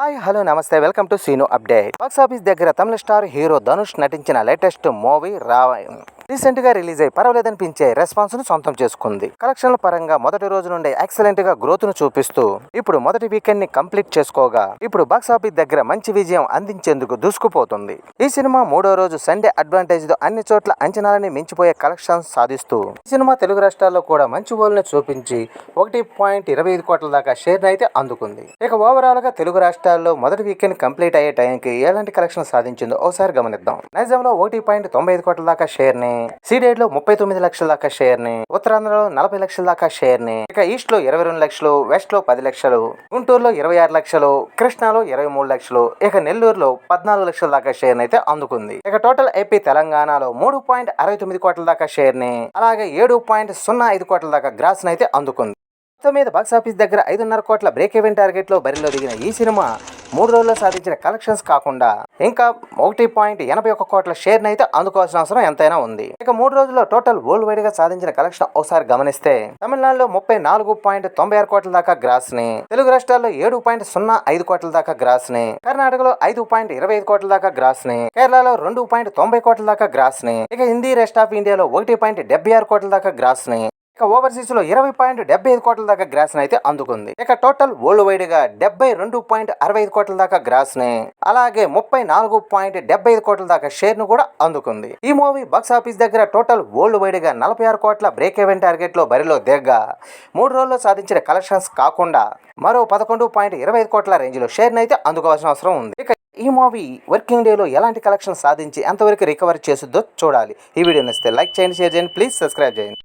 Hi hello namaste. Welcome to Seenu update. Box office దగ్గర తమిళ star hero Dhanush నటించిన latest movie రావై రీసెంట్గా release అయి పర్వాలేదనిపించే రెస్పాన్స్ను సొంతం చేసుకుంది. కలెక్షన్ల పరంగా మొదటి రోజు నుండి ఎక్సలెంట్గా గ్రోత్ను చూపిస్తూ ఇప్పుడు మొదటి వీకెండ్ని కంప్లీట్ చేసుకోగా ఇప్పుడు బాక్స్ ఆఫీస్ దగ్గర మంచి విజయం అందించేందుకు దూసుకుపోతుంది. ఈ సినిమా మూడో రోజు సండే అడ్వాంటేజ్తో అన్ని చోట్ల అంచనాలని మించిపోయే కలెక్షన్స్ సాధిస్తూ ఈ సినిమా తెలుగు రాష్ట్రాల్లో కూడా మంచి ఓల్ని చూపించి ఒకటి పాయింట్ ఇరవై ఐదు కోట్ల దాకా షేర్ అయితే అందుకుంది. ఇక ఓవరాల్గా తెలుగు రాష్ట్రాల్లో మొదటి వీకెండ్ కంప్లీట్ అయ్యే టైంకి ఎలాంటి కలెక్షన్ సాధించిందో ఒకసారి గమనిద్దాం. నైజాంలో ఒకటి పాయింట్ తొంభై ఐదు కోట్ల దాకా షేర్ని సీడెడ్లో ముప్పై తొమ్మిది లక్షల దాకా షేర్ని ఉత్తరాంధ్రలో నలభై లక్షల దాకా షేర్ని ఇక ఈస్ట్లో ఇరవై రెండు లక్షలు వెస్ట్లో పది లక్షలు గుంటూరులో ఇరవై ఆరు లక్షలు కృష్ణాలో ఇరవై మూడు లక్షలు ఇక నెల్లూరులో పద్నాలుగు లక్షల దాకా షేర్ అయితే అందుకుంది. ఇక టోటల్ ఏపీ తెలంగాణలో మూడు పాయింట్ అరవై తొమ్మిది కోట్ల దాకా షేర్ని అలాగే ఏడు పాయింట్ సున్నా ఐదు కోట్ల దాకా గ్రాస్ అయితే అందుకుంది. మొత్తం మీద బాక్స్ ఆఫీస్ దగ్గర ఐదున్నర కోట్ల బ్రేక్ ఈవెన్ టార్గెట్లో బరిలో దిగిన ఈ సినిమా మూడు రోజుల్లో సాధించిన కలెక్షన్స్ కాకుండా ఇంకా ఒకటి పాయింట్ ఎనభై ఒక్క కోట్ల షేర్ అయితే అందుకోవాల్సిన అవసరం ఎంతైనా ఉంది. ఇక మూడు రోజుల్లో టోటల్ వరల్డ్ వైడ్గా సాధించిన కలెక్షన్ ఒకసారి గమనిస్తే తమిళనాడులో ముప్పై నాలుగు పాయింట్ తొంభై ఆరు కోట్ల దాకా గ్రాస్ని తెలుగు రాష్ట్రాల్లో ఏడు పాయింట్ సున్నా ఐదు కోట్ల దాకా గ్రాస్ని కర్ణాటకలో ఐదు పాయింట్ ఇరవై ఐదు కోట్ల దాకా గ్రాస్ని కేరళలో రెండు పాయింట్ తొంభై కోట్ల దాకా గ్రాస్ని ఇక హిందీ రెస్ట్ ఆఫ్ ఇండియాలో ఒకటి పాయింట్ డెబ్బై ఆరు కోట్ల దాకా గ్రాస్ని ఇక ఓవర్సీస్లో ఇరవై పాయింట్ డెబ్బై ఐదు కోట్ల దాకా గ్రాస్ అయితే అందుకుంది. ఇక టోటల్ వరల్డ్ వైడ్గా డెబ్బై రెండు పాయింట్ అరవై ఐదు కోట్ల దాకా గ్రాస్ని అలాగే ముప్పై నాలుగు పాయింట్ డెబ్బై ఐదు కోట్ల దాకా షేర్ను కూడా అందుకుంది. ఈ మూవీ బాక్స్ ఆఫీస్ దగ్గర టోటల్ వరల్డ్ వైడ్గా నలభై ఆరు కోట్ల బ్రేక్ ఈవెన్ టార్గెట్లో బరిలో దిగ్గా మూడు రోజుల్లో సాధించిన కలెక్షన్స్ కాకుండా మరో పదకొండు పాయింట్ ఇరవై ఐదు కోట్ల రేంజ్లో షేర్ అయితే అందుకోవాల్సిన అవసరం ఉంది. ఇక ఈ మూవీ వర్కింగ్ డేలో ఎలాంటి కలెక్షన్ సాధించి ఎంతవరకు రికవర్ చేస్తుందో చూడాలి. ఈ వీడియో నచ్చితే లైక్ చేయండి షేర్ చేయండి ప్లీజ్ సబ్స్క్రైబ్ చేయండి.